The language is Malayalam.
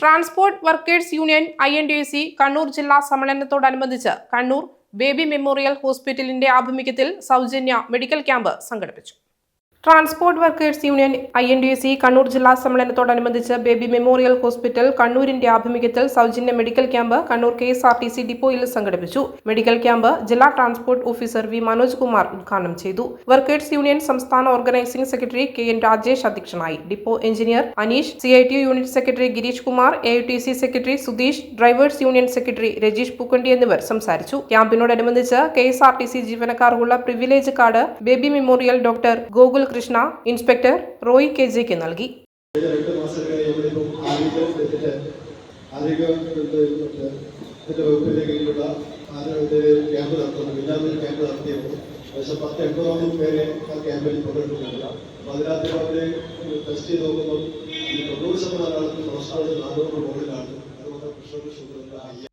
Transport workers union I N D C Kannur ജില്ലാ സമ്മേളനത്തോടനുബന്ധിച്ച് കണ്ണൂർ ബേബി മെമ്മോറിയൽ ഹോസ്പിറ്റലിന്റെ ആഭിമുഖ്യത്തിൽ സൗജന്യ മെഡിക്കൽ ക്യാമ്പ് സംഘടിപ്പിച്ചു. Transport workers union I N D C Kannur ജില്ലാ സമ്മേളനത്തോടനുബന്ധിച്ച് ബേബി മെമ്മോറിയൽ ഹോസ്പിറ്റൽ കണ്ണൂരിന്റെ ആഭിമുഖ്യത്തിൽ സൗജന്യ medical camp Kannur K S R T C ഡിപ്പോയിൽ സംഘടിപ്പിച്ചു. മെഡിക്കൽ ക്യാമ്പ് ജില്ലാ transport officer V Manoj Kumar ഉദ്ഘാടനം ചെയ്തു. വർക്കേഴ്സ് യൂണിയൻ സംസ്ഥാന organising secretary K N Rajesh അധ്യക്ഷനായി. Depot engineer Aneesh C I T unit secretary Girish Kumar A U T C secretary Sudheesh drivers union secretary Rajeesh Pookkandi എന്നിവർ സംസാരിച്ചു. ക്യാമ്പിനോടനുബന്ധിച്ച് K S R T C ജീവനക്കാർക്കുള്ള privilege card baby memorial doctor Gokul Krishna inspector Roy K Jeck നൽകി. ഏകദേശം പത്ത് എൺപതോളം പേരെ ആ ക്യാമ്പിൽ പങ്കെടുക്കുന്നുണ്ട് അപ്പോൾ അതിനകത്ത് അവർ ടെസ്റ്റ് ചെയ്ത് നോക്കുമ്പോൾ തൊണ്ണൂറ് ശതമാനം ആൾക്ക് കൊളസ്ട്രോൾ നാനൂറ് മുകളിലാണ് അതുകൊണ്ട് പ്രഷർ ഷുഗർ